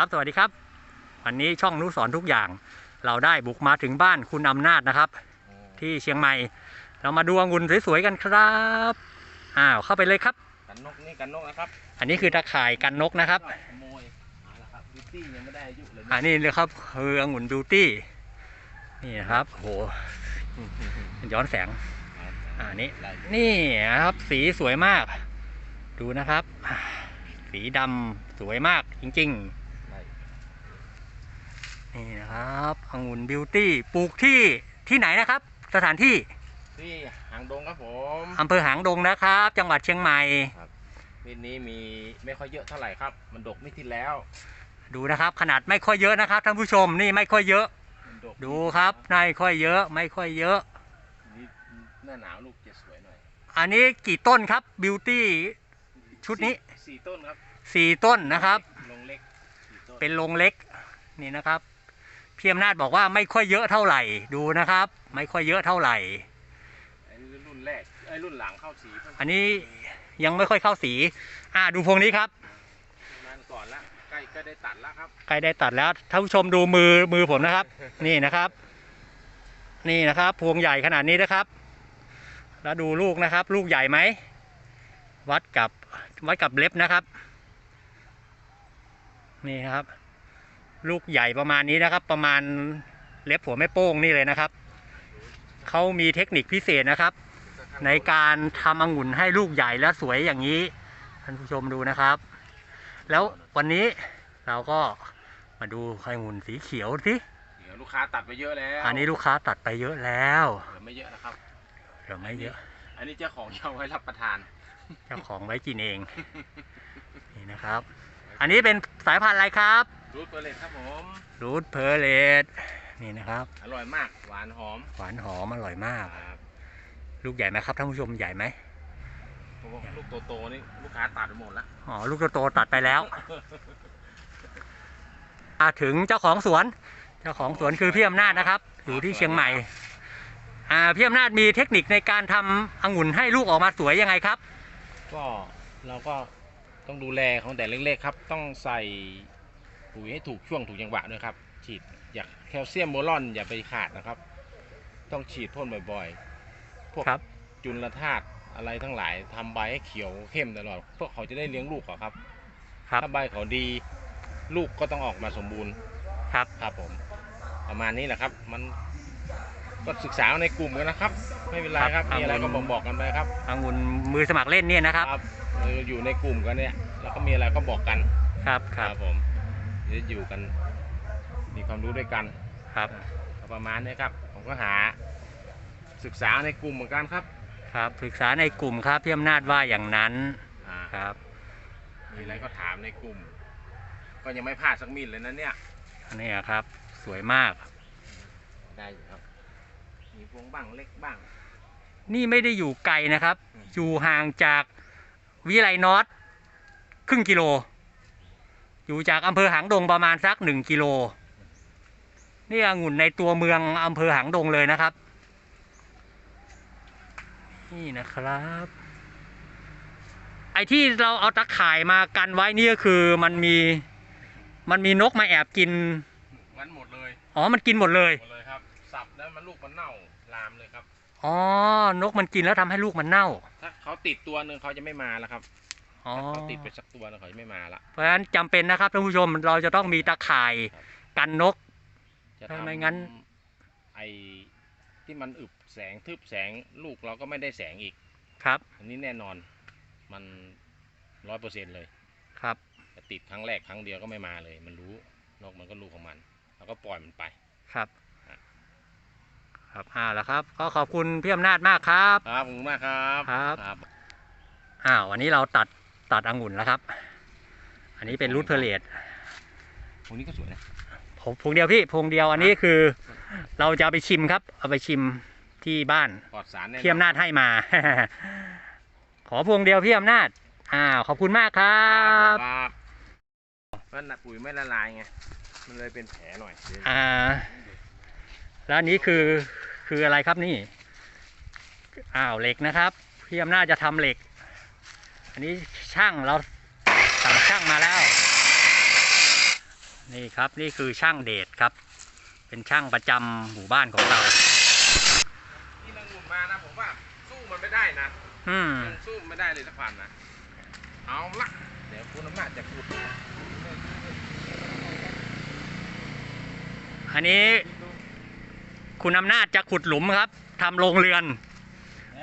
ครับสวัสดีครับ วันนี้ช่องนุสอนทุกอย่าง เราได้บุกมาถึงบ้านคุณอำนาจนะครับ ที่เชียงใหม่ เรามาดูองุ่นสวยๆกันครับอ้าวเข้าไปเลยครับ กันนกนี่กันนกนะครับอันนี้คือตะข่ายกันนกนะครับขโมยเอาละครับบิวตี้ยังไม่ได้อายุเลยอันนี้เลยครับคือองุ่นบิวตี้นี่นะครับโอ้โหย้อนแสงอ่านี่ไล่นี่นะครับสีสวยมาก ดูนะครับ สีดำสวยมากจริงไล่ๆ นี่นะครับองุ่นบิวตี้ปลูกที่ที่ไหนนะครับ สถานที่ที่หางดงครับผมอำเภอหางดงนะครับ จังหวัดเชียงใหม่ปีนี้มีไม่ค่อยเยอะเท่าไหร่ครับ มันดกไม่ที่แล้ว ดูนะครับ ขนาดไม่ค่อยเยอะนะครับท่านผู้ชมนี่ไม่ค่อยเยอะมันดกดูครับไม่ค่อยเยอะ ไม่ค่อยเยอะนี่หน้าหนาวลูกจะสวยหน่อยอันนี้กี่ต้นครับบิวตี้ชุดนี้สี่สี่ต้นครับสี่ต้นนะครับลงเล็กสี่ต้นเป็นโรงเล็กนี่นะครับ พี่อำนาจบอกว่าไม่ค่อยเยอะเท่าไหร่ดูนะครับ ไม่ค่อยเยอะเท่าไหร่อันนี้รุ่นแรกไอ้ยรุ่นหลังเข้าสีเพิ่งอันนี้ยังไม่ค่อยเข้าสี อ่าดูพวงนี้ครับนานก่อนละใกล้ใกล้ได้ตัดแล้วครับใกล้ได้ตัดแล้วท่านผู้ชมดูมือมือผมนะครับ นี่นะครับ นี่นะครับพวงใหญ่ขนาดนี้นะครับ แล้วดูลูกนะครับ ลูกใหญ่ไหมวัดกับวัดกับเล็บนะครับ นี่นะครับ ลูกใหญ่ประมาณนี้นะครับ ประมาณเล็บหัวแม่โป้งนี่เลยนะครับเขามีเทคนิคพิเศษนะครับ ในการทำองุ่นให้ลูกใหญ่และสวยอย่างนี้ท่านผู้ชมดูนะครับ แล้ววันนี้เราก็มาดูองุ่นสีเขียวสิเดี๋ยวลูกค้าตัดไปเยอะแล้วอันนี้ลูกค้าตัดไปเยอะแล้วเหลือไม่เยอะนะครับเหลือไม่เยอะ อันนี้เจ้าของจะเอาไว้รับประทานเจ้าของไว้กินเองนี่นะครับ อันนี้เป็นสายพันธุ์อะไรครับ รูทเปอร์เลตครับผม รูทเพอร์เลตนี่นะครับ อร่อยมาก หวานหอมหวานหอมอร่อยมาก ครับลูกใหญ่ไหมครับท่านผู้ชมใหญ่ไหมพวกลูกโตๆนี่ลูกค้าตัดไปหมดแล้วอ๋อลูกโตๆตัดไปแล้วมาถึงเจ้าของสวน เจ้าของสวนคือพี่อำนาจนะครับอยู่ที่เชียงใหม่อ่าพี่อำนาจมีเทคนิคในการทำองุ่นให้ลูกออกมาสวยยังไงครับ ก็เราก็ต้องดูแลของแต่เล็กๆครับ ต้องใส่ ปุ๋ยให้ถูกช่วงถูกจังหวะด้วยครับ ฉีดอย่าแคลเซียมโบรอนอย่าไปขาดนะครับ ต้องฉีดพ่นบ่อยๆ พวกครับจุลธาตุอะไรทั้งหลายทำใบให้เขียวเข้มตลอดเพื่อเขาจะได้เลี้ยงลูกเขาครับ ครับ ถ้าใบเขาดี ลูกก็ต้องออกมาสมบูรณ์ครับ ครับผม ประมาณนี้แหละครับ มันก็ศึกษาในกลุ่มกันนะครับ ไม่เป็นไรคครัรับบมีอะไรก็บอกบอกๆกันไปครับองุ่นมือสมัครเล่นเนี่ยนะครับเอออยู่ในกลุ่มกันเนี่ยแล้วก็มีอะไรก็บอกกันครับครับผม จะอยู่กัน มีความรู้ด้วยกันครับก็ประมาณนี้ครับผมก็หาศึกษาในกลุ่มเหมือนกันครับ ครับศึกษาในกลุ่มครับพี่อำนาจว่าอย่างนั้นอ่าครับมีอะไรก็ถามในกลุ่ม ก็ยังไม่พลาดสักมิลเลยนะเนี่ยนี่ครับ สวยมาก ได้อยู่ครับมีพวงบ้างเล็กบ้าง นี่ไม่ได้อยู่ไกลนะครับอืมอยู่ห่างจากวิไลนอตครึ่งกิโล อยู่จากอำเภอหางดงประมาณสักหนึ่งกิโลนี่องุ่นในตัวเมืองอำเภอหางดงเลยนะครับ นี่นะครับ ไอ้ที่เราเอาตะข่ายมากันไว้นี่ก็คือมันมีมันมีนกมาแอบกินมันหมดเลยอ๋อมันกินหมดเลยหมดเลยครับสับแล้วมันลูกมันเน่าลามเลยครับอ๋อนกมันกินแล้วทำให้ลูกมันเน่า ถ้าเขาติดตัวหนึ่งเขาจะไม่มาแล้วครับ อ๋อ ถ้าเขาติดไปสักตัวหนึงเขาจะไม่มาละเพราะฉะนั้นจำเป็นนะครับท่านผู้ชมเราจะต้องมีตะข่ายครับกันนก จะถ้าทำไม่งั้น ไอ้ที่มันอึบแสงทึบแสงลูกเราก็ไม่ได้แสงอีก ครับอันนี้แน่นอนมันร้อยเปอร์เซ็นต์เลยครับ แต่ติดครั้งแรกครั้งเดียวก็ไม่มาเลย มันรู้นกมันก็รู้ของมัน แล้วก็ปล่อยมันไป ครับ ครับครับอ่าแล้วครับ ก็ขอบคุณพี่อำนาจมากครับ ครับขอบคุณมากครับ ครับครับอ้าววันนี้เราตัด ตัดองุ่นแล้วครับ อันนี้เป็นรูทเพลเลตพวกนี้ก็สวยนะผมพวงเดียวพี่พวงเดียวอันนี้คือ เราจะเอาไปชิมครับ เอาไปชิมที่บ้านปลอดสารแน่นอนพี่อำนาจให้มา ขอพวงเดียวพี่อำนาจอ้าวขอบคุณมากครัครับบครับมันน่ะปุ๋ยไม่ละลายไง มันเลยเป็นแผลหน่อยอ่า แล้วอันนี้คือคืออะไรครับนี่ อ้าวเหล็กนะครับ พี่อำนาจจะทำเหล็ก อันนี้ ช่างเราสั่งช่างมาแล้ว นี่ครับนี่คือช่างเดชครับ เป็นช่างประจำหมู่บ้านของเราที่นางหุ่นมานะผมว่าสู้มันไม่ได้นะอืมยังสู้มันไม่ได้เลยสักพันนะเอาละเดี๋ยวคุณอำนาจจะขุดอันนี้ คุณอำนาจจะขุดหลุมครับทำโรงเรือนเ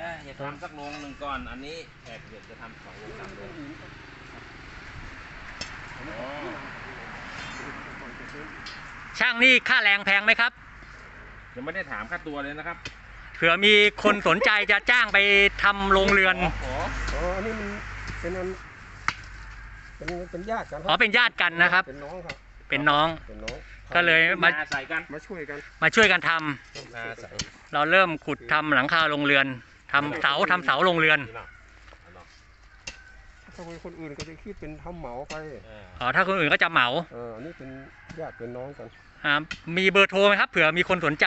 นี่ยอย่าทำสักโรงหนึ่งก่อน อันนี้แอบเดี๋ยวจะทำสองโรงสามโรงอ๋อช่างนี่ค่าแรงแพงไหมครับ ยังไม่ได้ถามค่าตัวเลยนะครับ เผื่อมีคนสนใจจะจ้างไปทำโรงเรือนขออ๋ออันนี้มันเป็นอันเป็นเป็นญาติกันคอ๋อรับเป็นญาติกันนะครับ เป็นน้องครับ เป็นน้อง เป็นน้องก็เลยมามาใส่กัน มาช่วยกัน มาช่วยกันทำ มาใส่ เราเริ่มขุดทำหลังคาโรงเรือน ทำเสาทำเสาโรงเรือนนี่เนาะเอาเนาะถ้าเป็นคนอื่นก็จะคิดเป็นทำเหมาไปเอออ๋อถ้าคนอื่นก็จะเหมาเอออันนี้เป็นญาติเป็นน้องกันอ่ามีเบอร์โทรไหมครับเผื่อมีคนสนใจ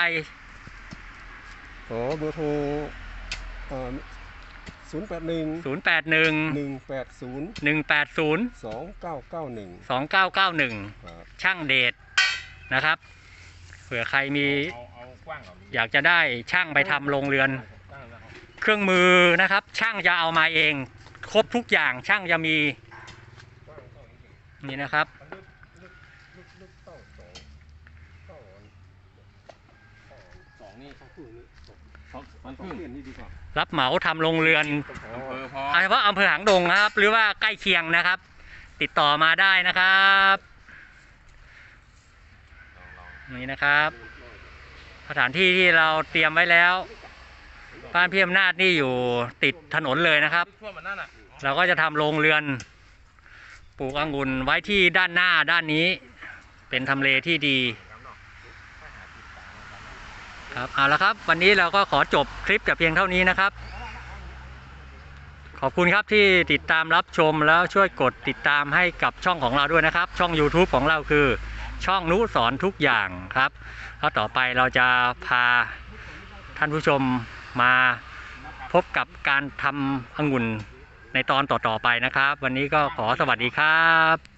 อ๋อเบอร์โทรศูนย์แปดหนึ่ง0 8 1หนึ่งแปดศูนย์1 8 0 สองเก้าเก้าหนึ่ง2 9 9 1ครับช่างเดชนะครับ เผื่อใครมีเอาเอากว้างก่อนอยากจะได้ช่างไปทำโรงเรือนกว้างแล้ว เครื่องมือนะครับ ช่างจะเอามาเอง ครบทุกอย่างช่างจะมีนี่นะครับ สองเต้าอันเต้าอันสองครึ่งนี่สองสองมันสครึ่งนี่ดีกว่ารับเหมาทำโรงเรือนอำเภอพอ เอาเฉพาะอำเภอหางดงนะครับ หรือว่าใกล้เคียงนะครับ ติดต่อมาได้นะครับนี่นะครับ สถานที่ที่เราเตรียมไว้แล้ว บ้านพี่อำนาจนี่อยู่ติดถนนเลยนะครับช่วยมันนั่นน่ะเราก็จะทำโรงเรือนปลูกองุ่นไว้ที่ด้านหน้าด้านนี้ เป็นทำเลที่ดี ครับเอาละครับ วันนี้เราก็ขอจบคลิปแต่เพียงเท่านี้นะครับ ขอบคุณครับที่ติดตามรับชมแล้วช่วยกดติดตามให้กับช่องของเราด้วยนะครับ ช่อง YouTube ของเราคือ ช่องนุสอนทุกอย่างครับ แล้วต่อไปเราจะพาท่านผู้ชม มาพบกับการทำองุ่นในตอนต่อๆไปนะครับ วันนี้ก็ขอสวัสดีครับ